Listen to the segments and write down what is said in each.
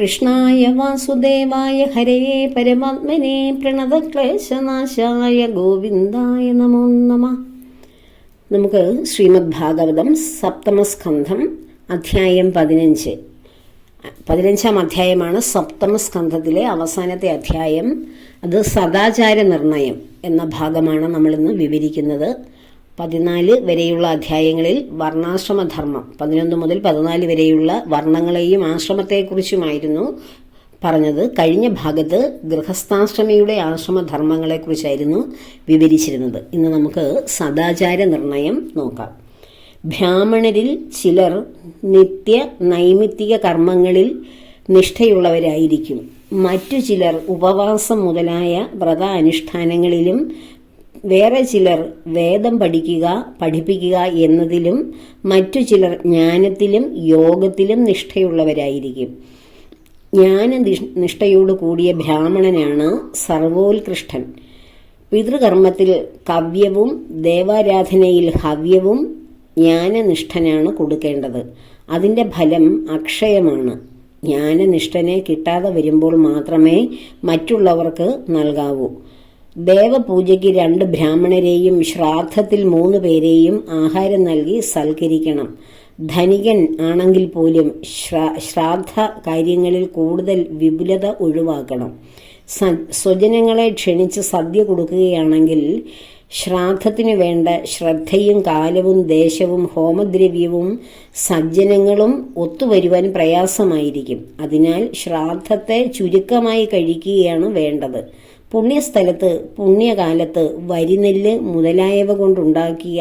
കൃഷ്ണായ വാസുദേവായ ഹരേ പരമാത്മനെ പ്രണതക്ലേശനാശായ ഗോവിന്ദായ നമോ നമ. നമുക്ക് ശ്രീമദ് ഭാഗവതം സപ്തമസ്കന്ധം അധ്യായം പതിനഞ്ച്. പതിനഞ്ചാം അധ്യായമാണ് സപ്തമസ്കന്ധത്തിലെ അവസാനത്തെ അധ്യായം. അത് സദാചാര നിർണയം എന്ന ഭാഗമാണ് നമ്മളിന്ന് വിവരിക്കുന്നത്. പതിനാല് വരെയുള്ള അധ്യായങ്ങളിൽ വർണാശ്രമധർമ്മം പതിനൊന്ന് മുതൽ പതിനാല് വരെയുള്ള വർണങ്ങളെയും ആശ്രമത്തെക്കുറിച്ചുമായിരുന്നു പറഞ്ഞത്. കഴിഞ്ഞ ഭാഗത്ത് ഗൃഹസ്ഥാശ്രമിയുടെ ആശ്രമധർമ്മങ്ങളെക്കുറിച്ചായിരുന്നു വിവരിച്ചിരുന്നത്. ഇന്ന് നമുക്ക് സദാചാര നിർണയം നോക്കാം. ബ്രാഹ്മണരിൽ ചിലർ നിത്യ നൈമിത്തിക കർമ്മങ്ങളിൽ നിഷ്ഠയുള്ളവരായിരിക്കും. മറ്റു ചിലർ ഉപവാസം മുതലായ വ്രത അനുഷ്ഠാനങ്ങളിലും വേറെ ചിലർ വേദം പഠിക്കുക പഠിപ്പിക്കുക എന്നതിലും മറ്റു ചിലർ ജ്ഞാനത്തിലും യോഗത്തിലും നിഷ്ഠയുള്ളവരായിരിക്കും. ജ്ഞാന നിഷ്ഠയോട് കൂടിയ ബ്രാഹ്മണനാണ് സർവോത്കൃഷ്ടൻ. പിതൃകർമ്മത്തിൽ കവ്യവും ദേവാരാധനയിൽ ഹവ്യവും ജ്ഞാനനിഷ്ഠനാണ് കൊടുക്കേണ്ടത്. അതിന്റെ ഫലം അക്ഷയമാണ്. ജ്ഞാനനിഷ്ഠനെ കിട്ടാതെ വരുമ്പോൾ മാത്രമേ മറ്റുള്ളവർക്ക് നൽകാവൂ. ദേവപൂജയ്ക്ക് രണ്ട് ബ്രാഹ്മണരെയും ശ്രാദ്ധത്തിൽ മൂന്ന് പേരെയും ആഹാരം നൽകി സൽക്കരിക്കണം. ധനികൻ ആണെങ്കിൽ പോലും ശ്രാദ്ധ കാര്യങ്ങളിൽ കൂടുതൽ വിപുലത ഒഴിവാക്കണം. സ്വജനങ്ങളെ ക്ഷണിച്ച് സദ്യ കൊടുക്കുകയാണെങ്കിൽ ശ്രാദ്ധത്തിനു വേണ്ട ശ്രദ്ധയും കാലവും ദേശവും ഹോമദ്രവ്യവും സജ്ജനങ്ങളും ഒത്തുവരുവാൻ പ്രയാസമായിരിക്കും. അതിനാൽ ശ്രാദ്ധത്തെ ചുരുക്കമായി കഴിക്കുകയാണ് വേണ്ടത്. പുണ്യസ്ഥലത്ത് പുണ്യകാലത്ത് വരിനെല്ല് മുതലായവ കൊണ്ടുണ്ടാക്കിയ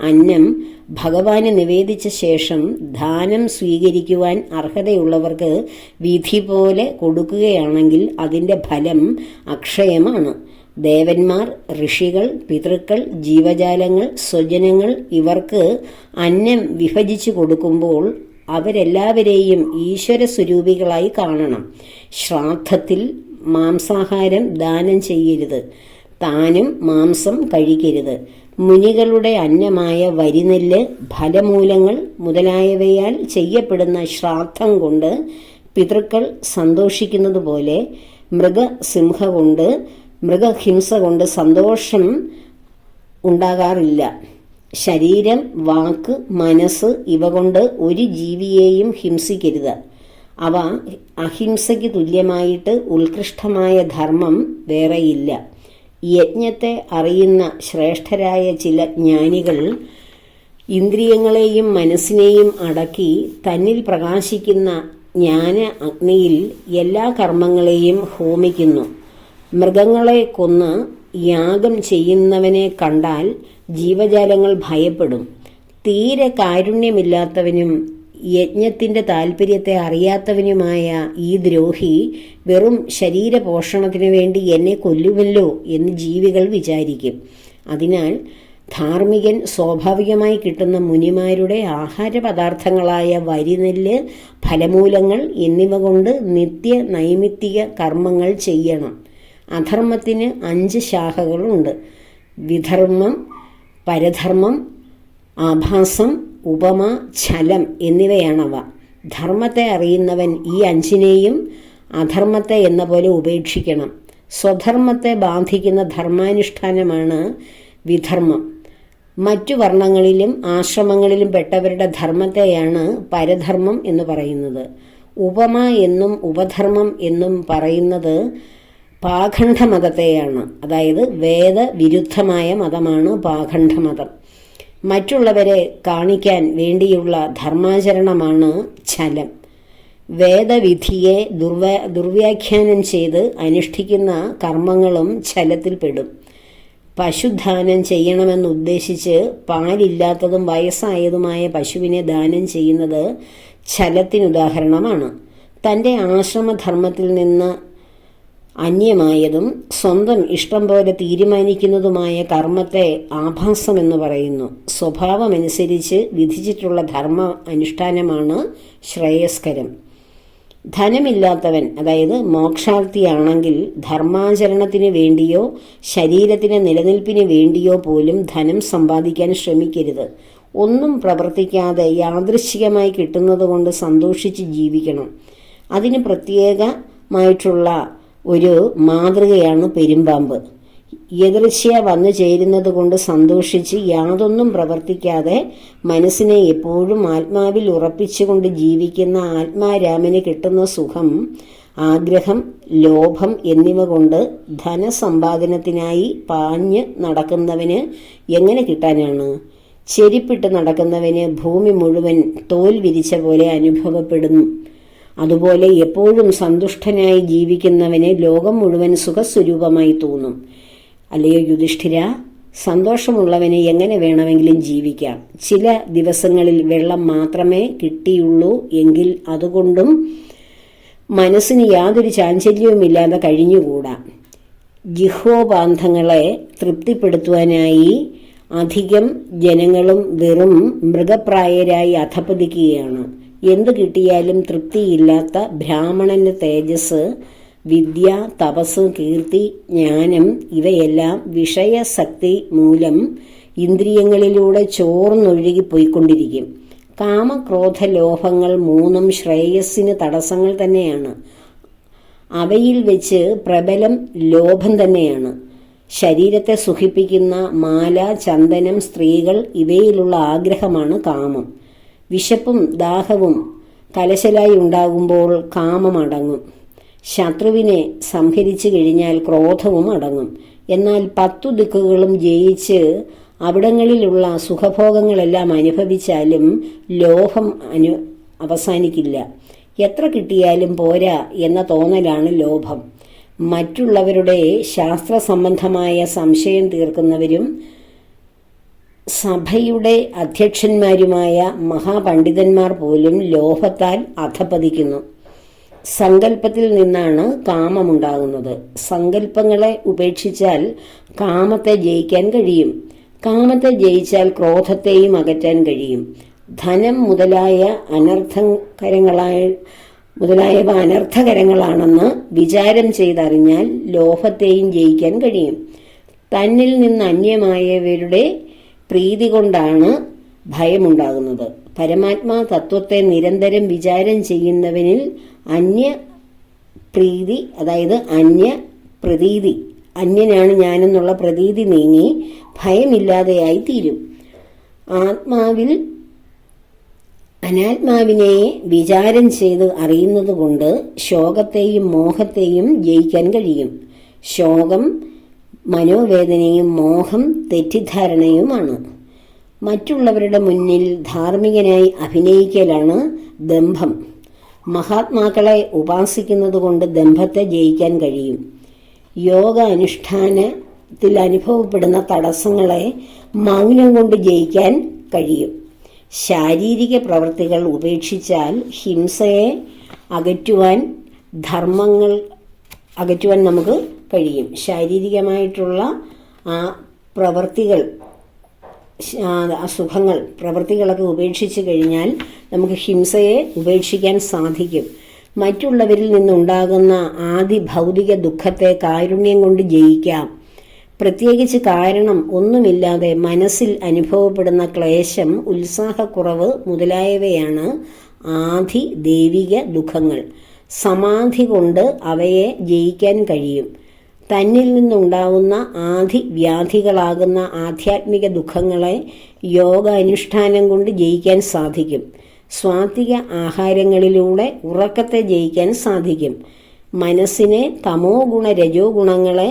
അന്നം ഭഗവാന് നിവേദിച്ച ശേഷം ദാനം സ്വീകരിക്കുവാൻ അർഹതയുള്ളവർക്ക് വിധി പോലെ കൊടുക്കുകയാണെങ്കിൽ അതിന്റെ ഫലം അക്ഷയമാണ്. ദേവന്മാർ ഋഷികൾ പിതൃക്കൾ ജീവജാലങ്ങൾ സ്വജനങ്ങൾ ഇവർക്ക് അന്നം വിഭജിച്ചു കൊടുക്കുമ്പോൾ അവരെല്ലാവരെയും ഈശ്വര സ്വരൂപികളായി കാണണം. ശ്രാദ്ധത്തിൽ മാംസാഹാരം ദാനം ചെയ്യരുത്. താനും മാംസം കഴിക്കരുത്. മുനികളുടെ അന്നമായ വരിനെല്ല് ഫലമൂലങ്ങൾ മുതലായവയാൽ ചെയ്യപ്പെടുന്ന ശ്രാദ്ധം കൊണ്ട് പിതൃക്കൾ സന്തോഷിക്കുന്നതുപോലെ മൃഗസിംഹ കൊണ്ട് മൃഗഹിംസ കൊണ്ട് സന്തോഷം ഉണ്ടാകാറില്ല. ശരീരം വാക്ക് മനസ്സ് ഇവ കൊണ്ട് ഒരു ജീവിയെയും ഹിംസിക്കരുത്. അവ അഹിംസയ്ക്ക് തുല്യമായിട്ട് ഉത്കൃഷ്ടമായ ധർമ്മം വേറെയില്ല. യജ്ഞത്തെ അറിയുന്ന ശ്രേഷ്ഠരായ ചില ജ്ഞാനികൾ ഇന്ദ്രിയങ്ങളെയും മനസ്സിനെയും അടക്കി തന്നിൽ പ്രകാശിക്കുന്ന ജ്ഞാന അഗ്നിയിൽ എല്ലാ കർമ്മങ്ങളെയും ഹോമിക്കുന്നു. മൃഗങ്ങളെ കൊന്ന് യാഗം ചെയ്യുന്നവനെ കണ്ടാൽ ജീവജാലങ്ങൾ ഭയപ്പെടും. തീരെ കാരുണ്യമില്ലാത്തവനും യജ്ഞത്തിന്റെ താല്പര്യത്തെ അറിയാത്തവനുമായ ഈ ദ്രോഹി വെറും ശരീരപോഷണത്തിനു വേണ്ടി എന്നെ കൊല്ലുമല്ലോ എന്ന് ജീവികൾ വിചാരിക്കും. അതിനാൽ ധാർമ്മികൻ സ്വാഭാവികമായി കിട്ടുന്ന മുനിമാരുടെ ആഹാര പദാർത്ഥങ്ങളായ വരിനെല്ല് ഫലമൂലങ്ങൾ എന്നിവ കൊണ്ട് നിത്യ നൈമിത്തിക കർമ്മങ്ങൾ ചെയ്യണം. അധർമ്മത്തിന് അഞ്ച് ശാഖകളുണ്ട്. വിധർമ്മം പരധർമ്മം ആഭാസം ഉപമ ഛലം എന്നിവയാണവ. ധർമ്മത്തെ അറിയുന്നവൻ ഈ അഞ്ചിനെയും അധർമ്മത്തെ എന്ന പോലെ ഉപേക്ഷിക്കണം. സ്വധർമ്മത്തെ ബാധിക്കുന്ന ധർമാനുഷ്ഠാനമാണ് വിധർമ്മം. മറ്റു വർണങ്ങളിലും ആശ്രമങ്ങളിലും പെട്ടവരുടെ ധർമ്മത്തെയാണ് പരധർമ്മം എന്ന് പറയുന്നത്. ഉപമ എന്നും ഉപധർമ്മം എന്നും പറയുന്നത് പാഖണ്ഡ മതത്തെയാണ് അതായത് വേദവിരുദ്ധമായ മതമാണ് പാഖണ്ഡമതം. മറ്റുള്ളവരെ കാണിക്കാൻ വേണ്ടിയുള്ള ധർമാചരണമാണ് ഛലം. വേദവിധിയെ ദുർവ ദുർവ്യാഖ്യാനം ചെയ്ത് അനുഷ്ഠിക്കുന്ന കർമ്മങ്ങളും ഛലത്തിൽപ്പെടും പശുദാനം ചെയ്യണമെന്നുദ്ദേശിച്ച് പാലില്ലാത്തതും വയസ്സായതുമായ പശുവിനെ ദാനം ചെയ്യുന്നത് ഛലത്തിനുദാഹരണമാണ്. തന്റെ ആശ്രമധർമ്മത്തിൽ നിന്ന് അന്യമായതും സ്വന്തം ഇഷ്ടം പോലെ തീരുമാനിക്കുന്നതുമായ കർമ്മത്തെ ആഭാസമെന്ന് പറയുന്നു. സ്വഭാവമനുസരിച്ച് വിധിച്ചിട്ടുള്ള ധർമ്മ അനുഷ്ഠാനമാണ് ശ്രേയസ്കരം. ധനമില്ലാത്തവൻ അതായത് മോക്ഷാർത്ഥിയാണെങ്കിൽ ധർമാചരണത്തിന് വേണ്ടിയോ ശരീരത്തിന് നിലനിൽപ്പിന് വേണ്ടിയോ പോലും ധനം സമ്പാദിക്കാൻ ശ്രമിക്കരുത്. ഒന്നും പ്രവർത്തിക്കാതെ യാദൃശ്ചികമായി കിട്ടുന്നത് കൊണ്ട് സന്തോഷിച്ച് ജീവിക്കണം. അതിന് പ്രത്യേകമായിട്ടുള്ള ഒരു മാതൃകയാണ് പെരുമ്പാമ്പ്. എതിർച്ചയ വന്നു ചേരുന്നത് കൊണ്ട് സന്തോഷിച്ച് യാതൊന്നും പ്രവർത്തിക്കാതെ മനസ്സിനെ എപ്പോഴും ആത്മാവിൽ ഉറപ്പിച്ചുകൊണ്ട് ജീവിക്കുന്ന ആത്മാരാമന് കിട്ടുന്ന സുഖം ആഗ്രഹം ലോഭം എന്നിവ കൊണ്ട് ധനസമ്പാദനത്തിനായി പാഞ്ഞ് നടക്കുന്നവന് എങ്ങനെ കിട്ടാനാണ്? ചെരിപ്പിട്ട് നടക്കുന്നവന് ഭൂമി മുഴുവൻ തോൽ വിരിച്ച പോലെ അനുഭവപ്പെടുന്നു. അതുപോലെ എപ്പോഴും സന്തുഷ്ടനായി ജീവിക്കുന്നവന് ലോകം മുഴുവൻ സുഖസ്വരൂപമായി തോന്നും. അല്ലയോ യുധിഷ്ഠിര സന്തോഷമുള്ളവന് എങ്ങനെ വേണമെങ്കിലും ജീവിക്കാം. ചില ദിവസങ്ങളിൽ വെള്ളം മാത്രമേ കിട്ടിയുള്ളൂ എങ്കിൽ അതുകൊണ്ടും മനസ്സിന് യാതൊരു ചാഞ്ചല്യവുമില്ലാതെ കഴിഞ്ഞുകൂടാ. ജിഹോപാന്തങ്ങളെ തൃപ്തിപ്പെടുത്തുവാനായി അധികം ജനങ്ങളും വെറും മൃഗപ്രായരായി അധപ്പതിക്കുകയാണ് എന്തു കിട്ടിയാലും തൃപ്തിയില്ലാത്ത ബ്രാഹ്മണന്റെ തേജസ് വിദ്യ തപസ് കീർത്തി ജ്ഞാനം ഇവയെല്ലാം വിഷയശക്തി മൂലം ഇന്ദ്രിയങ്ങളിലൂടെ ചോർന്നൊഴുകി പോയിക്കൊണ്ടിരിക്കും. കാമക്രോധ ലോഭങ്ങൾ മൂന്നും ശ്രേയസ്സിന് തടസ്സങ്ങൾ തന്നെയാണ്. അവയിൽ വെച്ച് പ്രബലം ലോഭം തന്നെയാണ്. ശരീരത്തെ സുഖിപ്പിക്കുന്ന മാല ചന്ദനം സ്ത്രീകൾ ഇവയിലുള്ള ആഗ്രഹമാണ് കാമം. വിശപ്പും ദാഹവും കലശലായി ഉണ്ടാകുമ്പോൾ കാമം അടങ്ങും. ശത്രുവിനെ സംഹരിച്ചു കഴിഞ്ഞാൽ ക്രോധവും അടങ്ങും. എന്നാൽ പത്തു ദിക്കുകളും ജയിച്ച് അവിടങ്ങളിലുള്ള സുഖഭോഗങ്ങളെല്ലാം അനുഭവിച്ചാലും ലോഭം അനു അവസാനിക്കില്ല. എത്ര കിട്ടിയാലും പോരാ എന്ന തോന്നലാണ് ലോഭം. മറ്റുള്ളവരുടെ ശാസ്ത്ര സംബന്ധമായ സംശയം തീർക്കുന്നവരും സഭയുടെ അധ്യക്ഷന്മാരുമായ മഹാപണ്ഡിതന്മാർ പോലും ലോഭത്താൽ അധപതിക്കുന്നു. സങ്കല്പത്തിൽ നിന്നാണ് കാമമുണ്ടാകുന്നത്. സങ്കല്പങ്ങളെ ഉപേക്ഷിച്ചാൽ കാമത്തെ ജയിക്കാൻ കഴിയും. കാമത്തെ ജയിച്ചാൽ ക്രോധത്തെയും അകറ്റാൻ കഴിയും. ധനം മുതലായ അനർത്ഥകരങ്ങളായ മുതലായവ അനർത്ഥകരങ്ങളാണെന്ന് വിചാരം ചെയ്തറിഞ്ഞാൽ ലോഭത്തെയും ജയിക്കാൻ കഴിയും. തന്നിൽ നിന്ന് അന്യമായവരുടെ പ്രീതി കൊണ്ടാണ് ഭയമുണ്ടാകുന്നത്. പരമാത്മാ തത്വത്തെ നിരന്തരം വിചാരം ചെയ്യുന്നവനിൽ അന്യ പ്രീതി അതായത് അന്യ പ്രതീതി അന്യനാണ് ഞാനെന്നുള്ള പ്രതീതി നീങ്ങി ഭയമില്ലാതെയായി തീരും. ആത്മാവിൽ അനാത്മാവിനെ വിചാരം ചെയ്ത് അറിയുന്നത് കൊണ്ട് ശോകത്തെയും മോഹത്തെയും ജയിക്കാൻ കഴിയും. ശോകം മനോവേദനയും മോഹം തെറ്റിദ്ധാരണയുമാണ്. മറ്റുള്ളവരുടെ മുന്നിൽ ധാർമ്മികനായി അഭിനയിക്കലാണ് ദമ്പം മഹാത്മാക്കളെ ഉപാസിക്കുന്നത് കൊണ്ട് ദമ്പത്തെ ജയിക്കാൻ കഴിയും. യോഗ അനുഷ്ഠാനത്തിൽ അനുഭവപ്പെടുന്ന തടസ്സങ്ങളെ മൗനം കൊണ്ട് ജയിക്കാൻ കഴിയും. ശാരീരിക പ്രവൃത്തികൾ ഉപേക്ഷിച്ചാൽ ഹിംസയെ അകറ്റുവാൻ ധർമ്മങ്ങൾ അകറ്റുവാൻ നമുക്ക് കഴിയും ശാരീരികമായിട്ടുള്ള ആ പ്രവൃത്തികൾ അസുഖങ്ങൾ പ്രവൃത്തികളൊക്കെ ഉപേക്ഷിച്ച് കഴിഞ്ഞാൽ നമുക്ക് ഹിംസയെ ഉപേക്ഷിക്കാൻ സാധിക്കും. മറ്റുള്ളവരിൽ നിന്നുണ്ടാകുന്ന ആദി ഭൗതിക ദുഃഖത്തെ കാരുണ്യം കൊണ്ട് ജയിക്കാം. പ്രത്യേകിച്ച് കാരണം ഒന്നുമില്ലാതെ മനസ്സിൽ അനുഭവപ്പെടുന്ന ക്ലേശം ഉത്സാഹക്കുറവ് മുതലായവയാണ് ആധി ദൈവിക ദുഃഖങ്ങൾ. സമാധി കൊണ്ട് അവയെ ജയിക്കാൻ കഴിയും. തന്നിൽ നിന്നുണ്ടാവുന്ന ആധി വ്യാധികളാകുന്ന ആധ്യാത്മിക ദുഃഖങ്ങളെ യോഗ അനുഷ്ഠാനം കൊണ്ട് ജയിക്കാൻ സാധിക്കും. സ്വാത്വിക ആഹാരങ്ങളിലൂടെ ഉറക്കത്തെ ജയിക്കാൻ സാധിക്കും. മനസ്സിനെ തമോ ഗുണ രജോ ഗുണങ്ങളെ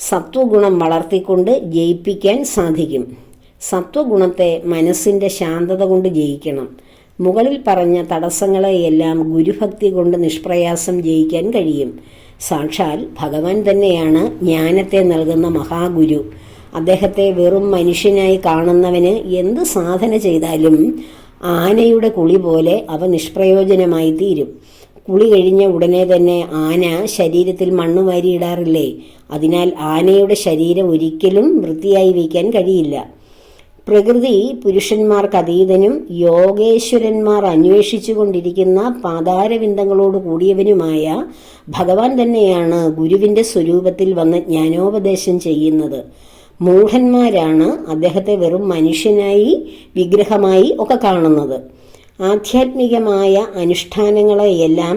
സത്വഗുണം വളർത്തിക്കൊണ്ട് ജയിപ്പിക്കാൻ സാധിക്കും. സത്വഗുണത്തെ മനസ്സിന്റെ ശാന്തത കൊണ്ട് ജയിക്കണം. മുകളിൽ പറഞ്ഞ തടസ്സങ്ങളെയെല്ലാം ഗുരുഭക്തി കൊണ്ട് നിഷ്പ്രയാസം ജയിക്കാൻ കഴിയും. സാക്ഷാൽ ഭഗവാൻ തന്നെയാണ് ജ്ഞാനത്തെ നൽകുന്ന മഹാഗുരു. അദ്ദേഹത്തെ വെറും മനുഷ്യനായി കാണുന്നവന് എന്ത് സാധന ചെയ്താലും ആനയുടെ കുളി പോലെ അവ നിഷ്പ്രയോജനമായി തീരും. കുളി കഴിഞ്ഞ ഉടനെ തന്നെ ആന ശരീരത്തിൽ മണ്ണ് വാരിയിടാറില്ലേ? അതിനാൽ ആനയുടെ ശരീരം ഒരിക്കലും വൃത്തിയായി വയ്ക്കാൻ കഴിയില്ല. പ്രകൃതി പുരുഷന്മാർക്ക് അതീതനും യോഗേശ്വരന്മാർ അന്വേഷിച്ചു കൊണ്ടിരിക്കുന്ന പാതാരവിന്ദങ്ങളോട് കൂടിയവനുമായ ഭഗവാൻ തന്നെയാണ് ഗുരുവിന്റെ സ്വരൂപത്തിൽ വന്ന് ജ്ഞാനോപദേശം ചെയ്യുന്നത്. മൂഢന്മാരാണ് അദ്ദേഹത്തെ വെറും മനുഷ്യനായി വിഗ്രഹമായി ഒക്കെ കാണുന്നത്. ആധ്യാത്മികമായ അനുഷ്ഠാനങ്ങളെയെല്ലാം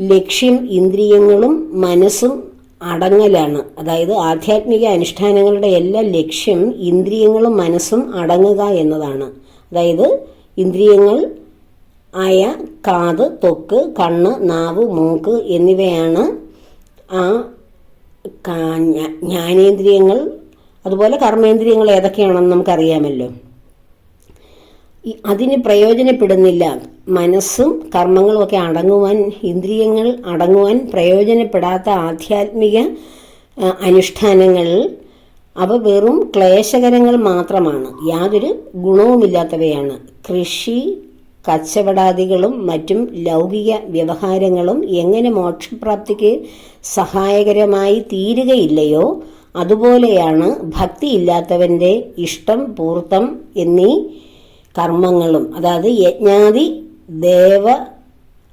ലക്ഷ്യം ഇന്ദ്രിയങ്ങളും മനസ്സും അടങ്ങലാണ്. അതായത് ആധ്യാത്മിക അനുഷ്ഠാനങ്ങളുടെ എല്ലാ ലക്ഷ്യം ഇന്ദ്രിയങ്ങളും മനസ്സും അടങ്ങുക എന്നതാണ്. അതായത് ഇന്ദ്രിയങ്ങൾ ആയ കാത് തൊക്ക് കണ്ണ് നാവ് മൂക്ക് എന്നിവയാണ് ആ ജ്ഞാനേന്ദ്രിയങ്ങൾ. അതുപോലെ കർമ്മേന്ദ്രിയങ്ങൾ ഏതൊക്കെയാണെന്ന് നമുക്കറിയാമല്ലോ. അതിന് പ്രയോജനപ്പെടുന്നില്ല. മനസ്സും കർമ്മങ്ങളും ഒക്കെ അടങ്ങുവാൻ ഇന്ദ്രിയങ്ങൾ അടങ്ങുവാൻ പ്രയോജനപ്പെടാത്ത ആധ്യാത്മിക അനുഷ്ഠാനങ്ങളിൽ അവ വെറും ക്ലേശകരങ്ങൾ മാത്രമാണ്. യാതൊരു ഗുണവുമില്ലാത്തവയാണ്. കൃഷി കച്ചവടാദികളും മറ്റും ലൗകിക വ്യവഹാരങ്ങളും എങ്ങനെ മോക്ഷപ്രാപ്തിക്ക് സഹായകരമായി തീരുകയില്ലയോ? അതുപോലെയാണ് ഭക്തിയില്ലാത്തവന്റെ ഇഷ്ടം പൂർത്തം എന്നീ കർമ്മങ്ങളും അതായത് യജ്ഞാതി ദേവ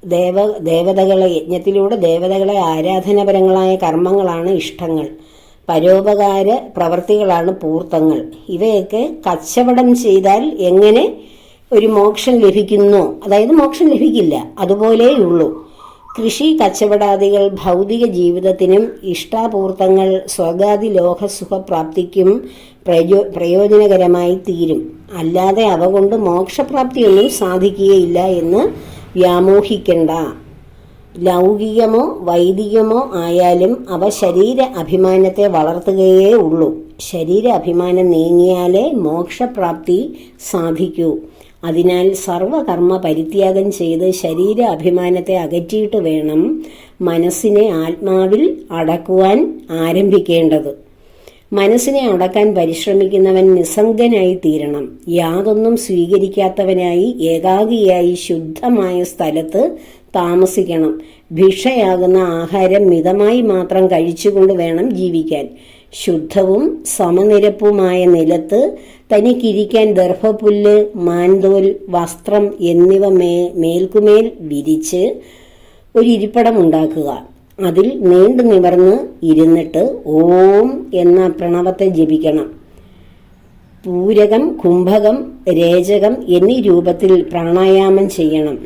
ദേവ ദേവതകളെ യജ്ഞത്തിലൂടെ ദേവതകളെ ആരാധനാപരങ്ങളായ കർമ്മങ്ങളാണ് ഇഷ്ടങ്ങൾ. പരോപകാര പ്രവൃത്തികളാണ് പൂർത്തങ്ങൾ. ഇവയൊക്കെ കച്ചവടം ചെയ്താൽ എങ്ങനെ ഒരു മോക്ഷം ലഭിക്കുന്നു? അതായത് മോക്ഷം ലഭിക്കില്ല. അതുപോലെയുള്ളൂ കൃഷി കച്ചവടാദികൾ ഭൗതിക ജീവിതത്തിനും ഇഷ്ടാപൂർത്തങ്ങൾ സ്വർഗാദി ലോകസുഖപ്രാപ്തിക്കും പ്രയോ പ്രയോജനകരമായി തീരും. അല്ലാതെ അവ കൊണ്ട് മോക്ഷപ്രാപ്തിയൊന്നും സാധിക്കുകയില്ല എന്ന് വ്യാമോഹിക്കണ്ട. ലൗകികമോ വൈദികമോ ആയാലും അവ ശരീര അഭിമാനത്തെ വളർത്തുകയേ ഉള്ളൂ. ശരീര അഭിമാനം നീങ്ങിയാലേ മോക്ഷപ്രാപ്തി സാധിക്കൂ. അതിനാൽ സർവകർമ്മ പരിത്യാഗം ചെയ്ത് ശരീര അഭിമാനത്തെ അകറ്റിയിട്ട് വേണം മനസ്സിനെ ആത്മാവിൽ അടക്കുവാൻ ആരംഭിക്കേണ്ടത്. മനസ്സിനെ അടക്കാൻ പരിശ്രമിക്കുന്നവൻ നിസ്സംഗനായി തീരണം. യാതൊന്നും സ്വീകരിക്കാത്തവനായി ഏകാഗിയായി ശുദ്ധമായ സ്ഥലത്ത് താമസിക്കണം. ഭിക്ഷയാകുന്ന ആഹാരം മിതമായി മാത്രം കഴിച്ചുകൊണ്ട് വേണം ജീവിക്കാൻ. ശുദ്ധവും സമനിരപ്പുമായ നിലത്ത് തനിക്കിരിക്കാൻ ദർഭപുല്ല് മാൻതോൽ വസ്ത്രം എന്നിവ മേ മേൽക്കുമേൽ വിരിച്ച് ഒരു ഇരിപ്പിടം ഉണ്ടാക്കുക. അതിൽ നീണ്ടു നിവർന്ന് ഇരുന്നിട്ട് ഓം എന്ന പ്രണവത്തെ ജപിക്കണം. പൂരകം കുംഭകം രേചകം എന്നീ രൂപത്തിൽ പ്രാണായാമം ചെയ്യണം.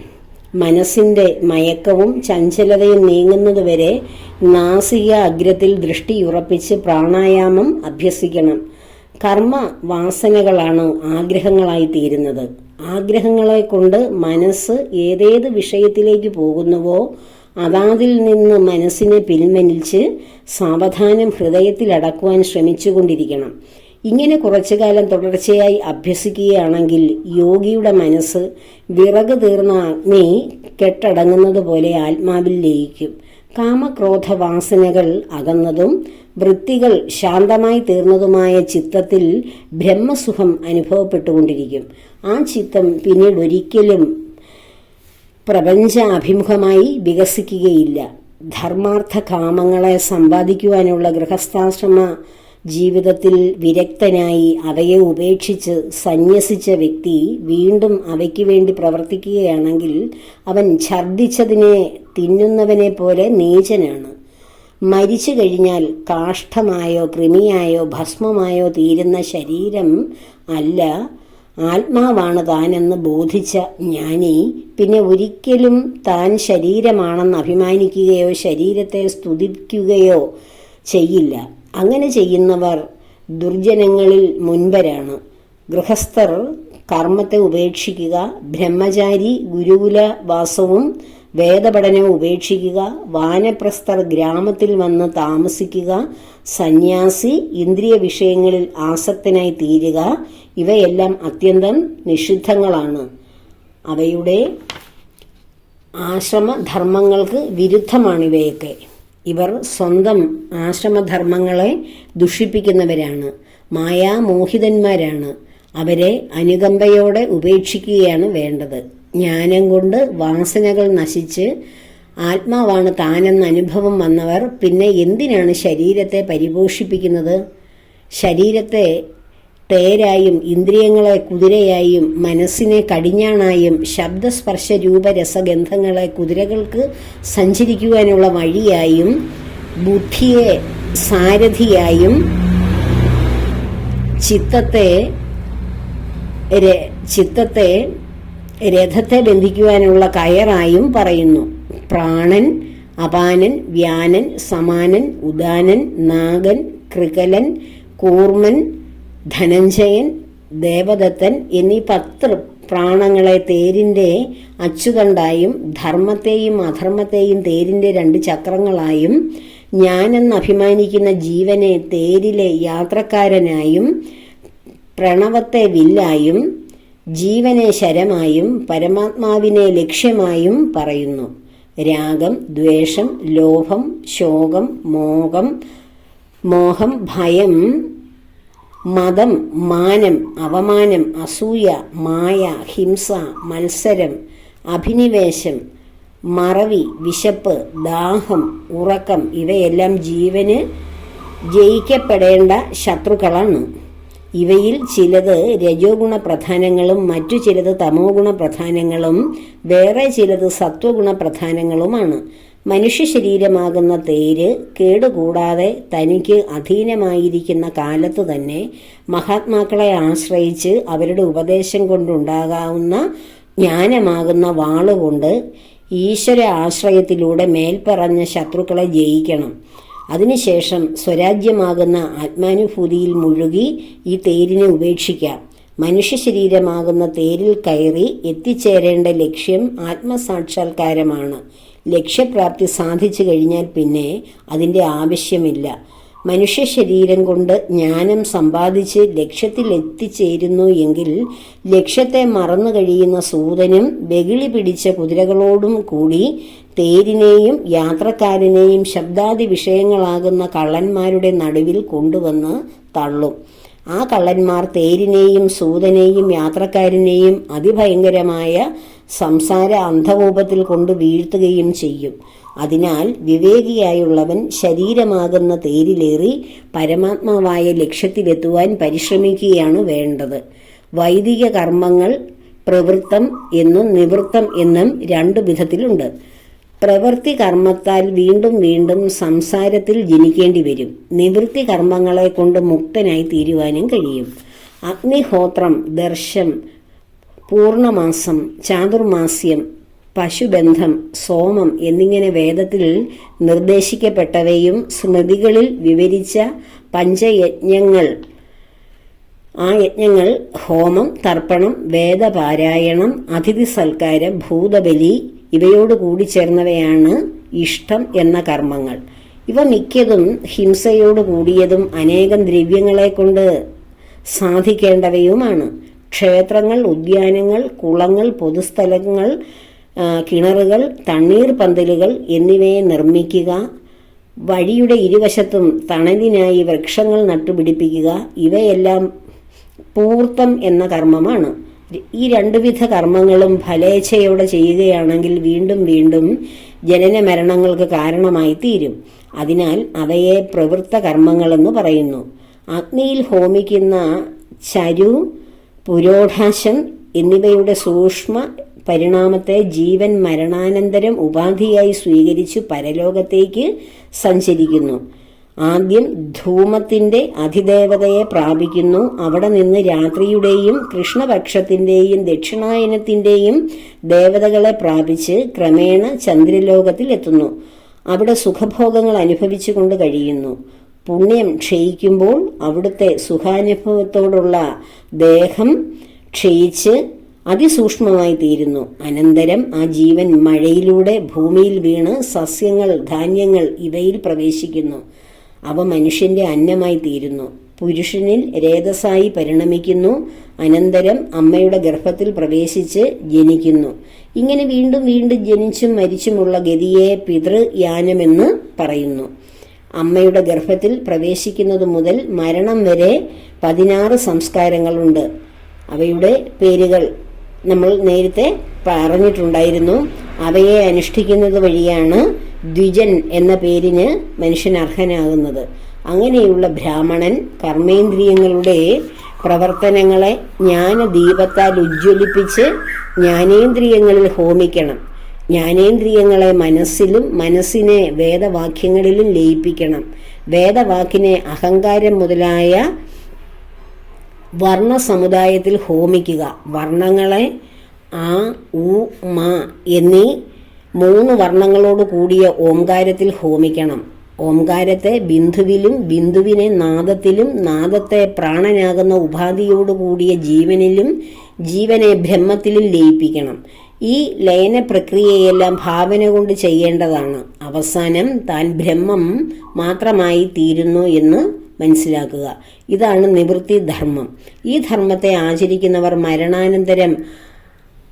മനസ്സിന്റെ മയക്കവും ചഞ്ചലതയും നീങ്ങുന്നതുവരെ നാസിക അഗ്രത്തിൽ ദൃഷ്ടിയുറപ്പിച്ച് പ്രാണായാമം അഭ്യസിക്കണം. കർമ്മ വാസനകളാണ് ആഗ്രഹങ്ങളായി തീരുന്നത് ആഗ്രഹങ്ങളെ കൊണ്ട് മനസ്സ് ഏതേത് വിഷയത്തിലേക്ക് പോകുന്നുവോ അതാതിൽ നിന്ന് മനസ്സിനെ പിൻവലിച്ച് സാവധാനം ഹൃദയത്തിലടക്കുവാൻ ശ്രമിച്ചുകൊണ്ടിരിക്കണം. ഇങ്ങനെ കുറച്ചു കാലം തുടർച്ചയായി അഭ്യസിക്കുകയാണെങ്കിൽ യോഗിയുടെ മനസ്സ് വിറക് തീർന്ന അഗ്നി കെട്ടടങ്ങുന്നത് പോലെ ആത്മാവിൽ ലയിക്കും. കാമക്രോധ വാസനകൾ അകന്നതും വൃത്തികൾ ശാന്തമായി തീർന്നതുമായ ചിത്തത്തിൽ ബ്രഹ്മസുഖം അനുഭവപ്പെട്ടുകൊണ്ടിരിക്കും. ആ ചിത്തം പിന്നീട് ഒരിക്കലും പ്രപഞ്ചാഭിമുഖമായി വികസിക്കുകയില്ല. ധർമാർത്ഥ കാമങ്ങളെ സമ്പാദിക്കുവാനുള്ള ഗൃഹസ്ഥാശ്രമ ജീവിതത്തിൽ വിരക്തനായി അവയെ ഉപേക്ഷിച്ച് സന്യസിച്ച വ്യക്തി വീണ്ടും അവയ്ക്ക് വേണ്ടി പ്രവർത്തിക്കുകയാണെങ്കിൽ അവൻ ഛർദിച്ചതിനെ തിന്നുന്നവനെ പോലെ നീചനാണ്. മരിച്ചു കഴിഞ്ഞാൽ കാഷ്ഠമായോ കൃമിയായോ ഭസ്മമായോ തീരുന്ന ശരീരം അല്ല ആത്മാവാണ് താനെന്ന് ബോധിച്ച ജ്ഞാനി പിന്നെ ഒരിക്കലും താൻ ശരീരമാണെന്ന് അഭിമാനിക്കുകയോ ശരീരത്തെ സ്തുതിക്കുകയോ ചെയ്യില്ല. അങ്ങനെ ചെയ്യുന്നവർ ദുർജനങ്ങളിൽ മുൻപരാണ്. ഗൃഹസ്ഥർ കർമ്മത്തെ ഉപേക്ഷിക്കുക ബ്രഹ്മചാരി ഗുരുകുല വാസവും വേദപഠനവും ഉപേക്ഷിക്കുക വാനപ്രസ്ഥർ ഗ്രാമത്തിൽ വന്ന് താമസിക്കുക സന്യാസി ഇന്ദ്രിയ വിഷയങ്ങളിൽ ആസക്തനായി തീരുക ഇവയെല്ലാം അത്യന്തം നിഷിദ്ധങ്ങളാണ്. അവയുടെ ആശ്രമധർമ്മങ്ങൾക്ക് വിരുദ്ധമാണിവയൊക്കെ. ഇവർ സ്വന്തം ആശ്രമധർമ്മങ്ങളെ ദുഷിപ്പിക്കുന്നവരാണ് മായാമോഹിതന്മാരാണ്. അവരെ അനുകമ്പയോടെ ഉപേക്ഷിക്കുകയാണ് വേണ്ടത്. ജ്ഞാനം കൊണ്ട് വാസനകൾ നശിച്ച് ആത്മാവാണ് താനെന്ന അനുഭവം വന്നവർ പിന്നെ എന്തിനാണ് ശരീരത്തെ പരിപോഷിപ്പിക്കുന്നത്? ശരീരത്തെ തേരായും ഇന്ദ്രിയങ്ങളെ കുതിരയായും മനസ്സിനെ കടിഞ്ഞാണായും ശബ്ദസ്പർശ രൂപരസഗന്ധങ്ങളെ കുതിരകൾക്ക് സഞ്ചരിക്കുവാനുള്ള വഴിയായും ബുദ്ധിയെ സാരഥിയായും ചിത്തത്തെ ചിത്തത്തെ രഥത്തെ ബന്ധിക്കുവാനുള്ള കയറായും പറയുന്നു. പ്രാണൻ അപാനൻ വ്യാനൻ സമാനൻ ഉദാനൻ നാഗൻ കൃകലൻ കൂർമൻ ധനഞ്ജയൻ ദേവദത്തൻ എന്നീ പത്ത് പ്രാണങ്ങളെ തേരിന്റെ അച്ചുതണ്ടായും ധർമ്മത്തെയും അധർമ്മത്തെയും തേരിന്റെ രണ്ട് ചക്രങ്ങളായും ഞാനെന്ന് അഭിമാനിക്കുന്ന ജീവനെ തേരിലെ യാത്രക്കാരനായും പ്രണവത്തെ വില്ലായും ജീവനെ ശരമായും പരമാത്മാവിനെ ലക്ഷ്യമായും പറയുന്നു. രാഗം ദ്വേഷം ലോഭം ശോകം മോഹം മോഹം ഭയം മതം മാനം അവമാനം അസൂയ മായ ഹിംസ മത്സരം അഭിനിവേശം മറവി വിശപ്പ് ദാഹം ഉറക്കം ഇവയെല്ലാം ജീവന് ജയിക്കപ്പെടേണ്ട ശത്രുക്കളാണ്. ഇവയിൽ ചിലത് രജോ ഗുണപ്രധാനങ്ങളും മറ്റു ചിലത് തമോ ഗുണപ്രധാനങ്ങളും വേറെ ചിലത് സത്വഗുണ പ്രധാനങ്ങളുമാണ് മനുഷ്യ ശരീരമാകുന്ന തേര് കേടുകൂടാതെ തനിക്ക് അധീനമായിരിക്കുന്ന കാലത്ത് തന്നെ മഹാത്മാക്കളെ ആശ്രയിച്ച് അവരുടെ ഉപദേശം കൊണ്ടുണ്ടാകാവുന്ന ജ്ഞാനമാകുന്ന വാളുകൊണ്ട് ഈശ്വര ആശ്രയത്തിലൂടെ മേൽപ്പറഞ്ഞ ശത്രുക്കളെ ജയിക്കണം. അതിനുശേഷം സ്വരാജ്യമാകുന്ന ആത്മാനുഭൂതിയിൽ മുഴുകി ഈ തേരിനെ ഉപേക്ഷിക്കാം. മനുഷ്യ ശരീരമാകുന്ന തേരിൽ കയറി എത്തിച്ചേരേണ്ട ലക്ഷ്യം ആത്മസാക്ഷാത്കാരമാണ്. ലക്ഷ്യപ്രാപ്തി സാധിച്ചു കഴിഞ്ഞാൽ പിന്നെ അതിന്റെ ആവശ്യമില്ല. മനുഷ്യ ശരീരം കൊണ്ട് ജ്ഞാനം സമ്പാദിച്ച് ലക്ഷ്യത്തിൽ എത്തിച്ചേരുന്നു എങ്കിൽ ലക്ഷ്യത്തെ മറന്നു കഴിയുന്ന സൂതനും ബഗിളി പിടിച്ച കുതിരകളോടും കൂടി തേരിനെയും യാത്രക്കാരനെയും ശബ്ദാദി വിഷയങ്ങളാകുന്ന കള്ളന്മാരുടെ നടുവിൽ കൊണ്ടുവന്ന് തള്ളും. ആ കള്ളന്മാർ തേരിനെയും സൂതനെയും യാത്രക്കാരനെയും അതിഭയങ്കരമായ സംസാര അന്ധകൂപത്തിൽ കൊണ്ട് വീഴ്ത്തുകയും ചെയ്യും. അതിനാൽ വിവേകിയായുള്ളവൻ ശരീരമാകുന്ന തേരിലേറി പരമാത്മാവായ ലക്ഷ്യത്തിലെത്തുവാൻ പരിശ്രമിക്കുകയാണ് വേണ്ടത്. വൈദിക കർമ്മങ്ങൾ പ്രവൃത്തം എന്നും നിവൃത്തം എന്നും രണ്ടു വിധത്തിലുണ്ട്. പ്രവൃത്തി കർമ്മത്താൽ വീണ്ടും വീണ്ടും സംസാരത്തിൽ ജനിക്കേണ്ടി വരും. നിവൃത്തി കർമ്മങ്ങളെ കൊണ്ട് മുക്തനായി തീരുവാനും കഴിയും. അഗ്നിഹോത്രം ദർശം പൂർണമാസം ചാതുർമാസ്യം പശുബന്ധം സോമം എന്നിങ്ങനെ വേദത്തിൽ നിർദ്ദേശിക്കപ്പെട്ടവയും സ്മൃതികളിൽ വിവരിച്ച പഞ്ചയജ്ഞങ്ങൾ. ആ യജ്ഞങ്ങൾ ഹോമം തർപ്പണം വേദപാരായണം അതിഥി സൽക്കാരം ഭൂതബലി ഇവയോട് കൂടി ചേർന്നവയാണ് ഇഷ്ടം എന്ന കർമ്മങ്ങൾ. ഇവ മിക്കതും ഹിംസയോട് കൂടിയതും അനേകം ദ്രവ്യങ്ങളെ കൊണ്ട് സാധിക്കേണ്ടവയുമാണ്. ക്ഷേത്രങ്ങൾ ഉദ്യാനങ്ങൾ കുളങ്ങൾ പൊതുസ്ഥലങ്ങൾ കിണറുകൾ തണ്ണീർ പന്തലുകൾ എന്നിവയെ നിർമ്മിക്കുക വഴിയുടെ ഇരുവശത്തും തണലിനായി വൃക്ഷങ്ങൾ നട്ടുപിടിപ്പിക്കുക ഇവയെല്ലാം പൂർത്തം എന്ന കർമ്മമാണ്. ഈ രണ്ടുവിധ കർമ്മങ്ങളും ഫലേച്ഛയോടെ ചെയ്യുകയാണെങ്കിൽ വീണ്ടും വീണ്ടും ജനന മരണങ്ങൾക്ക് കാരണമായി തീരും. അതിനാൽ അവയെ പ്രവൃത്ത കർമ്മങ്ങളെന്ന് പറയുന്നു. അഗ്നിയിൽ ഹോമിക്കുന്ന ചരു പുരോഢാശം എന്നിവയുടെ സൂക്ഷ്മ പരിണാമത്തെ ജീവൻ മരണാനന്തരം ഉപാധിയായി സ്വീകരിച്ചു പരലോകത്തേക്ക് സഞ്ചരിക്കുന്നു. ആദ്യം ധൂമത്തിന്റെ അധിദേവതയെ പ്രാപിക്കുന്നു. അവിടെ നിന്ന് രാത്രിയുടെയും കൃഷ്ണപക്ഷത്തിന്റെയും ദക്ഷിണായനത്തിന്റെയും ദേവതകളെ പ്രാപിച്ച് ക്രമേണ ചന്ദ്രലോകത്തിൽ എത്തുന്നു. അവിടെ സുഖഭോഗങ്ങൾ അനുഭവിച്ചുകൊണ്ട് കഴിയുന്നു. പുണ്യം ക്ഷയിക്കുമ്പോൾ അവിടുത്തെ സുഖാനുഭവത്തോടുള്ള ദേഹം ക്ഷയിച്ച് അതിസൂക്ഷ്മമായി തീരുന്നു. അനന്തരം ആ ജീവൻ മഴയിലൂടെ ഭൂമിയിൽ വീണ് സസ്യങ്ങൾ ധാന്യങ്ങൾ ഇവയിൽ പ്രവേശിക്കുന്നു. അവ മനുഷ്യന്റെ അന്നമായി തീരുന്നു. പുരുഷനിൽ രേതസായി പരിണമിക്കുന്നു. അനന്തരം അമ്മയുടെ ഗർഭത്തിൽ പ്രവേശിച്ച് ജനിക്കുന്നു. ഇങ്ങനെ വീണ്ടും വീണ്ടും ജനിച്ചും മരിച്ചുമുള്ള ഗതിയെ പിതൃയാനമെന്ന് പറയുന്നു. അമ്മയുടെ ഗർഭത്തിൽ പ്രവേശിക്കുന്നത് മുതൽ മരണം വരെ പതിനാറ് സംസ്കാരങ്ങളുണ്ട്. അവയുടെ പേരുകൾ നമ്മൾ നേരത്തെ പറഞ്ഞിട്ടുണ്ടായിരുന്നു. അവയെ അനുഷ്ഠിക്കുന്നത് വഴിയാണ് ദ്വിജൻ എന്ന പേരിന് മനുഷ്യൻ അർഹനാകുന്നത് അങ്ങനെയുള്ള ബ്രാഹ്മണൻ കർമ്മേന്ദ്രിയങ്ങളുടെ പ്രവർത്തനങ്ങളെ ജ്ഞാനദീപത്താൽ ഉജ്ജ്വലിപ്പിച്ച് ജ്ഞാനേന്ദ്രിയങ്ങളിൽ ഹോമിക്കണം. ജ്ഞാനേന്ദ്രിയങ്ങളെ മനസ്സിലും മനസ്സിനെ വേദവാക്യങ്ങളിലും ലയിപ്പിക്കണം. വേദവാക്കിനെ അഹങ്കാരം മുതലായ വർണ സമുദായത്തിൽ ഹോമിക്കുക. വർണങ്ങളെ ആ ഉ മ എന്നീ മൂന്ന് വർണങ്ങളോട് കൂടിയ ഓംകാരത്തിൽ ഹോമിക്കണം. ഓംകാരത്തെ ബിന്ദുവിലും ബിന്ദുവിനെ നാദത്തിലും നാദത്തെ പ്രാണനാകുന്ന ഉപാധിയോടുകൂടിയ ജീവനിലും ജീവനെ ബ്രഹ്മത്തിലും ലയിപ്പിക്കണം. ഈ ലയന പ്രക്രിയയെല്ലാം ഭാവന കൊണ്ട് ചെയ്യേണ്ടതാണ്. അവസാനം താൻ ബ്രഹ്മം മാത്രമായി തീരുന്നു എന്ന് മനസ്സിലാക്കുക. ഇതാണ് നിവൃത്തി ധർമ്മം. ഈ ധർമ്മത്തെ ആചരിക്കുന്നവർ മരണാനന്തരം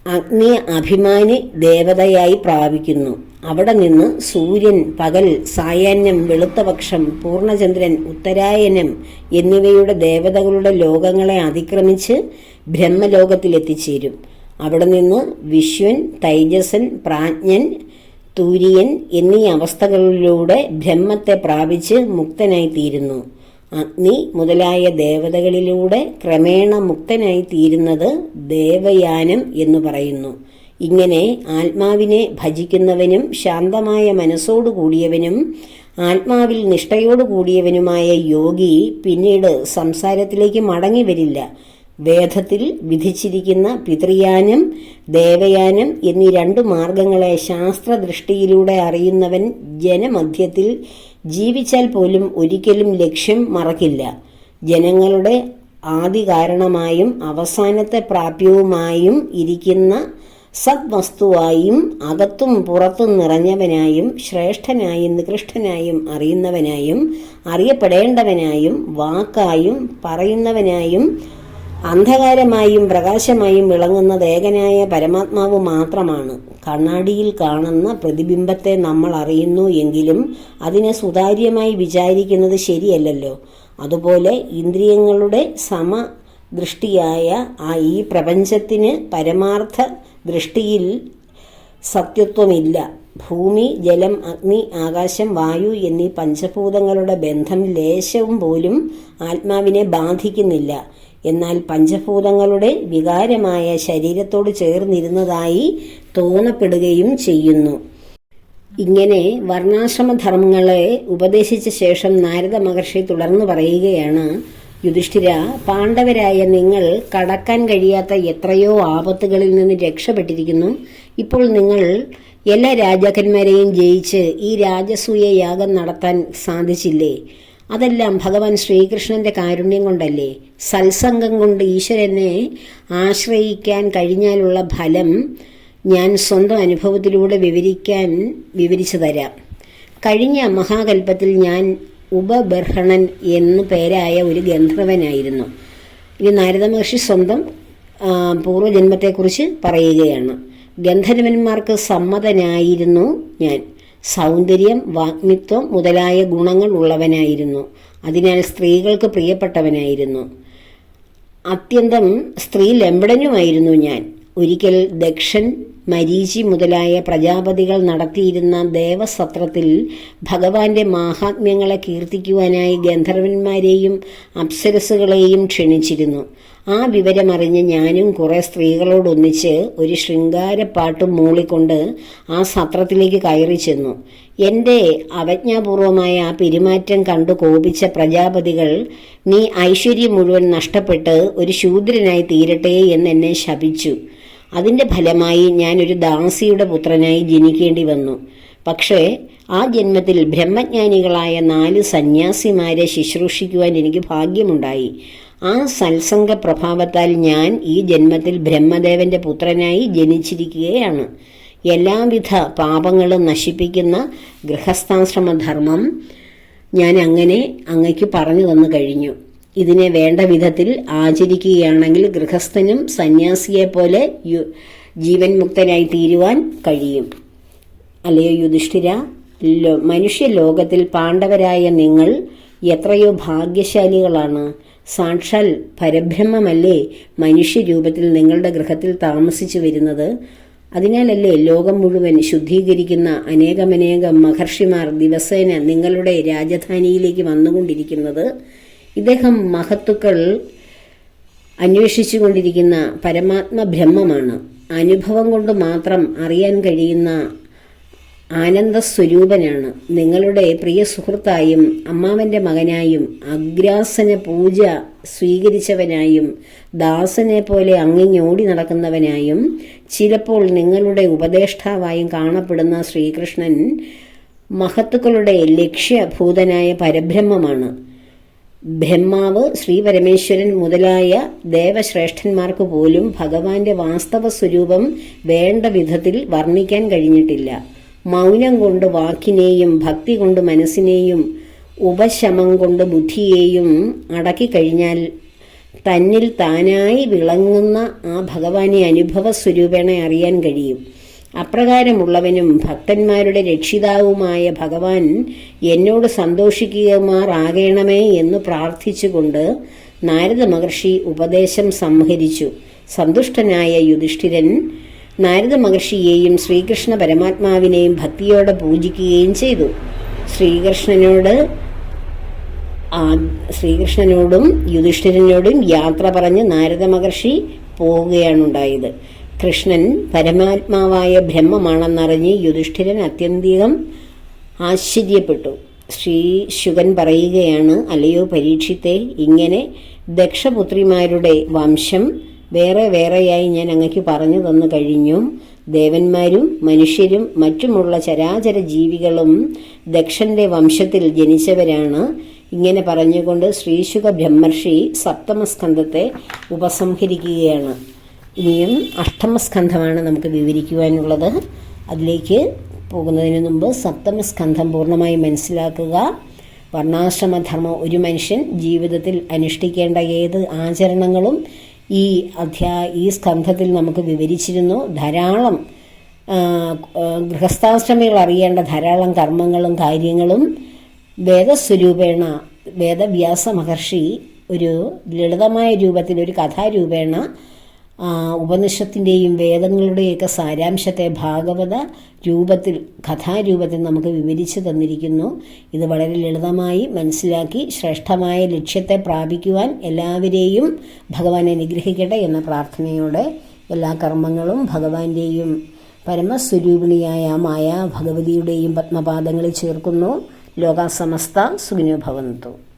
അഗ്നി അഭിമാനി ദേവതയായി പ്രാപിക്കുന്നു. അവിടെ നിന്ന് സൂര്യൻ പകൽ സായാഹ്നം വെളുത്തപക്ഷം പൂർണചന്ദ്രൻ ഉത്തരായനം എന്നിവയുടെ ദേവതകളുടെ ലോകങ്ങളെ അതിക്രമിച്ച് ബ്രഹ്മലോകത്തിലെത്തിച്ചേരും. അവിടെ നിന്ന് വിശ്വൻ തൈജസൻ പ്രാജ്ഞൻ തൂര്യൻ എന്നീ അവസ്ഥകളിലൂടെ ബ്രഹ്മത്തെ പ്രാപിച്ച് മുക്തനായി തീരുന്നു അഗ്നി മുതലായ ദേവതകളിലൂടെ ക്രമേണ മുക്തനായി തീരുന്നത് ദേവയാനം എന്ന് പറയുന്നു. ഇങ്ങനെ ആത്മാവിനെ ഭജിക്കുന്നവനും ശാന്തമായ മനസ്സോടു കൂടിയവനും ആത്മാവിൽ നിഷ്ഠയോടു കൂടിയവനുമായ യോഗി പിന്നീട് സംസാരത്തിലേക്ക് മടങ്ങി വരില്ല. വേദത്തിൽ വിധിച്ചിരിക്കുന്ന പിതൃയാനം ദേവയാനം എന്നീ രണ്ടു മാർഗങ്ങളെ ശാസ്ത്രദൃഷ്ടിയിലൂടെ അറിയുന്നവൻ ജനമധ്യത്തിൽ ജീവിച്ചാൽ പോലും ഒരിക്കലും ലക്ഷ്യം മറക്കില്ല. ജനങ്ങളുടെ ആദി കാരണമായും അവസാനത്തെ പ്രാപ്യവുമായും ഇരിക്കുന്ന സദ്വസ്തുവായും അകത്തും പുറത്തും നിറഞ്ഞവനായും ശ്രേഷ്ഠനായും നികൃഷ്ടനായും അറിയുന്നവനായും അറിയപ്പെടേണ്ടവനായും വാക്കായും പറയുന്നവനായും അന്ധകാരമായും പ്രകാശമായും വിളങ്ങുന്നത് ഏകനായ പരമാത്മാവ് മാത്രമാണ്. കണ്ണാടിയിൽ കാണുന്ന പ്രതിബിംബത്തെ നമ്മൾ അറിയുന്നു എങ്കിലും അതിനെ സുതാര്യമായി വിചാരിക്കുന്നത് ശരിയല്ലല്ലോ. അതുപോലെ ഇന്ദ്രിയങ്ങളുടെ സമ ദൃഷ്ടിയായ ആ ഈ പ്രപഞ്ചത്തിന് പരമാർത്ഥ ദൃഷ്ടിയിൽ സത്യത്വമില്ല. ഭൂമി ജലം അഗ്നി ആകാശം വായു എന്നീ പഞ്ചഭൂതങ്ങളുടെ ബന്ധം ലേശവും പോലും ആത്മാവിനെ ബാധിക്കുന്നില്ല. എന്നാൽ പഞ്ചഭൂതങ്ങളുടെ വികാരമായ ശരീരത്തോട് ചേർന്നിരുന്നതായി തോന്നപ്പെടുകയും ചെയ്യുന്നു. ഇങ്ങനെ വർണാശ്രമധർമ്മങ്ങളെ ഉപദേശിച്ച ശേഷം നാരദ മഹർഷി തുടർന്ന് പറയുകയാണ് യുധിഷ്ഠിര പാണ്ഡവരായ നിങ്ങൾ കടക്കാൻ കഴിയാത്ത എത്രയോ ആപത്തുകളിൽ നിന്ന് രക്ഷപ്പെട്ടിരിക്കുന്നു. ഇപ്പോൾ നിങ്ങൾ എല്ലാ രാജാക്കന്മാരെയും ജയിച്ച് ഈ രാജസൂയ യാഗം നടത്താൻ സാധിച്ചില്ലേ? അതെല്ലാം ഭഗവാൻ ശ്രീകൃഷ്ണന്റെ കാരുണ്യം കൊണ്ടല്ലേ? സത്സംഗം കൊണ്ട് ഈശ്വരനെ ആശ്രയിക്കാൻ കഴിഞ്ഞാലുള്ള ഫലം ഞാൻ സ്വന്തം അനുഭവത്തിലൂടെ വിവരിക്കാൻ വിവരിച്ചു തരാം. കഴിഞ്ഞ മഹാകൽപ്പത്തിൽ ഞാൻ ഉപബർഹണൻ എന്നു പേരായ ഒരു ഗന്ധർവനായിരുന്നു. ഇനി നാരദ മഹർഷി സ്വന്തം പൂർവജന്മത്തെക്കുറിച്ച് പറയുകയാണ്. ഗന്ധർവന്മാർക്ക് സമ്മതനായിരുന്നു ഞാൻ. സൗന്ദര്യം വാഗ്മിത്വം മുതലായ ഗുണങ്ങൾ ഉള്ളവനായിരുന്നു. അതിനാൽ സ്ത്രീകൾക്ക് പ്രിയപ്പെട്ടവനായിരുന്നു. അത്യന്തം സ്ത്രീ ലംബടനുമായിരുന്നു ഞാൻ. ഒരിക്കൽ ദക്ഷൻ മരീചി മുതലായ പ്രജാപതികൾ നടത്തിയിരുന്ന ദേവസത്രത്തിൽ ഭഗവാന്റെ മാഹാത്മ്യങ്ങളെ കീർത്തിക്കുവാനായി ഗന്ധർവന്മാരെയും അപ്സരസുകളെയും ക്ഷണിച്ചിരുന്നു. ആ വിവരമറിഞ്ഞ് ഞാനും കുറേ സ്ത്രീകളോടൊന്നിച്ച് ഒരു ശൃംഗാരപ്പാട്ടും മൂളിക്കൊണ്ട് ആ സത്രത്തിലേക്ക് കയറി ചെന്നു. എന്റെ അവജ്ഞാപൂർവമായ ആ പെരുമാറ്റം കണ്ടു കോപിച്ച പ്രജാപതികൾ നീ ഐശ്വര്യം മുഴുവൻ നഷ്ടപ്പെട്ട് ഒരു ശൂദ്രനായി തീരട്ടെ എന്ന് എന്നെ ശപിച്ചു. അതിന്റെ ഫലമായി ഞാനൊരു ദാസിയുടെ പുത്രനായി ജനിക്കേണ്ടി വന്നു. പക്ഷേ ആ ജന്മത്തിൽ ബ്രഹ്മജ്ഞാനികളായ നാല് സന്യാസിമാരെ ശുശ്രൂഷിക്കുവാൻ എനിക്ക് ഭാഗ്യമുണ്ടായി. ആ സത്സംഗ പ്രഭാവത്താൽ ഞാൻ ഈ ജന്മത്തിൽ ബ്രഹ്മദേവന്റെ പുത്രനായി ജനിച്ചിരിക്കുകയാണ്. എല്ലാവിധ പാപങ്ങളും നശിപ്പിക്കുന്ന ഗൃഹസ്ഥാശ്രമധർമ്മം ഞാൻ അങ്ങനെ അങ്ങയ്ക്ക് പറഞ്ഞു തന്നു കഴിഞ്ഞു. ഇതിനെ വേണ്ട വിധത്തിൽ ആചരിക്കുകയാണെങ്കിൽ ഗൃഹസ്ഥനും സന്യാസിയെ പോലെ ജീവൻ മുക്തനായി തീരുവാൻ കഴിയും. അല്ലയോ യുധിഷ്ഠിര മനുഷ്യ ലോകത്തിൽ പാണ്ഡവരായ നിങ്ങൾ എത്രയോ ഭാഗ്യശാലികളാണ്. സാക്ഷാൽ പരബ്രഹ്മമല്ലേ മനുഷ്യരൂപത്തിൽ നിങ്ങളുടെ ഗൃഹത്തിൽ താമസിച്ചു വരുന്നത്? അതിനാലല്ലേ ലോകം മുഴുവൻ ശുദ്ധീകരിക്കുന്ന അനേകമനേകം മഹർഷിമാർ ദിവസേന നിങ്ങളുടെ രാജധാനിയിലേക്ക് വന്നുകൊണ്ടിരിക്കുന്നത്? ഇദ്ദേഹം മഹത്തുക്കൾ ആനന്ദസ്വരൂപനാണ്. നിങ്ങളുടെ പ്രിയ സുഹൃത്തായും അമ്മാവന്റെ മകനായും അഗ്രാസന പൂജ സ്വീകരിച്ചവനായും ദാസനെ പോലെ അങ്ങിഞ്ഞോടി നടക്കുന്നവനായും ചിലപ്പോൾ നിങ്ങളുടെ ഉപദേഷ്ടാവായും കാണപ്പെടുന്ന ശ്രീകൃഷ്ണൻ മഹത്തുക്കളുടെ ലക്ഷ്യഭൂതനായ പരബ്രഹ്മമാണ്. ബ്രഹ്മാവ് ശ്രീ പരമേശ്വരൻ മുതലായ ദേവശ്രേഷ്ഠന്മാർക്ക് പോലും ഭഗവാന്റെ വാസ്തവ സ്വരൂപം വേണ്ട വിധത്തിൽ വർണിക്കാൻ കഴിഞ്ഞിട്ടില്ല. മൗനം കൊണ്ട് വാക്കിനെയും ഭക്തി കൊണ്ട് മനസ്സിനെയും ഉപശമം കൊണ്ട് ബുദ്ധിയെയും അടക്കിക്കഴിഞ്ഞാൽ തന്നിൽ താനായി വിളങ്ങുന്ന ആ ഭഗവാനെ അനുഭവ സ്വരൂപേണ അറിയാൻ കഴിയും. അപ്രകാരമുള്ളവനും ഭക്തന്മാരുടെ രക്ഷിതാവുമായ ഭഗവാൻ എന്നോട് സന്തോഷിക്കുമാറാകണമേ എന്ന് പ്രാർത്ഥിച്ചുകൊണ്ട് നാരദ മഹർഷി ഉപദേശം സംഹരിച്ചു. സന്തുഷ്ടനായ യുധിഷ്ഠിരൻ നാരദ മഹർഷിയെയും ശ്രീകൃഷ്ണ പരമാത്മാവിനെയും ഭക്തിയോടെ പൂജിക്കുകയും ചെയ്തു. ശ്രീകൃഷ്ണനോട് ശ്രീകൃഷ്ണനോടും യുധിഷ്ഠിരനോടും യാത്ര പറഞ്ഞ് നാരദ മഹർഷി പോവുകയാണുണ്ടായത് കൃഷ്ണൻ പരമാത്മാവായ ബ്രഹ്മമാണെന്നറിഞ്ഞ് യുധിഷ്ഠിരൻ അത്യന്തികം ആശ്ചര്യപ്പെട്ടു. ശ്രീ ശുഗൻ പറയുകയാണ് അലയോ പരീക്ഷിത്തെ ഇങ്ങനെ ദക്ഷപുത്രിമാരുടെ വംശം വേറെ വേറെയായി ഞാൻ അങ്ങക്ക് പറഞ്ഞു തന്നു കഴിഞ്ഞു ദേവന്മാരും മനുഷ്യരും മറ്റുമുള്ള ചരാചര ജീവികളും ദക്ഷന്റെ വംശത്തിൽ ജനിച്ചവരാണ്. ഇങ്ങനെ പറഞ്ഞുകൊണ്ട് ശ്രീശുഖ ബ്രഹ്മർഷി സപ്തമസ്കന്ധത്തെ ഉപസംഹരിക്കുകയാണ്. ഇനിയും അഷ്ടമസ്കന്ധമാണ് നമുക്ക് വിവരിക്കുവാനുള്ളത്. അതിലേക്ക് പോകുന്നതിന് മുമ്പ് സപ്തമസ്കന്ധം പൂർണമായി മനസ്സിലാക്കുക. വർണാശ്രമധർമ്മം ഒരു മനുഷ്യൻ ജീവിതത്തിൽ അനുഷ്ഠിക്കേണ്ട ഏത് ആചരണങ്ങളും ഈ അധ്യാ ഈ സ്കന്ധത്തിൽ നമുക്ക് വിവരിച്ചിരുന്നു ധാരാളം ഗൃഹസ്ഥാശ്രമികൾ അറിയേണ്ട ധാരാളം കർമ്മങ്ങളും കാര്യങ്ങളും വേദസ്വരൂപേണ വേദവ്യാസ മഹർഷി ഒരു ലളിതമായ രൂപത്തിൽ ഒരു കഥാരൂപേണ ഉപനിഷത്തിന്റെയും വേദങ്ങളുടെയൊക്കെ സാരാംശത്തെ ഭാഗവത രൂപത്തിൽ കഥാരൂപത്തിൽ നമുക്ക് വിവരിച്ചു തന്നിരിക്കുന്നു. ഇത് വളരെ ലളിതമായി മനസ്സിലാക്കി ശ്രേഷ്ഠമായ ലക്ഷ്യത്തെ പ്രാപിക്കുവാൻ എല്ലാവരെയും ഭഗവാൻ അനുഗ്രഹിക്കട്ടെ എന്ന പ്രാർത്ഥനയോടെ എല്ലാ കർമ്മങ്ങളും ഭഗവാന്റെയും പരമസ്വരൂപിണിയായ മായ ഭഗവതിയുടെയും പത്മപാദങ്ങളിൽ ചേർക്കുന്നു. ലോകാസമസ്ത സുഖിനോ ഭവന്തു.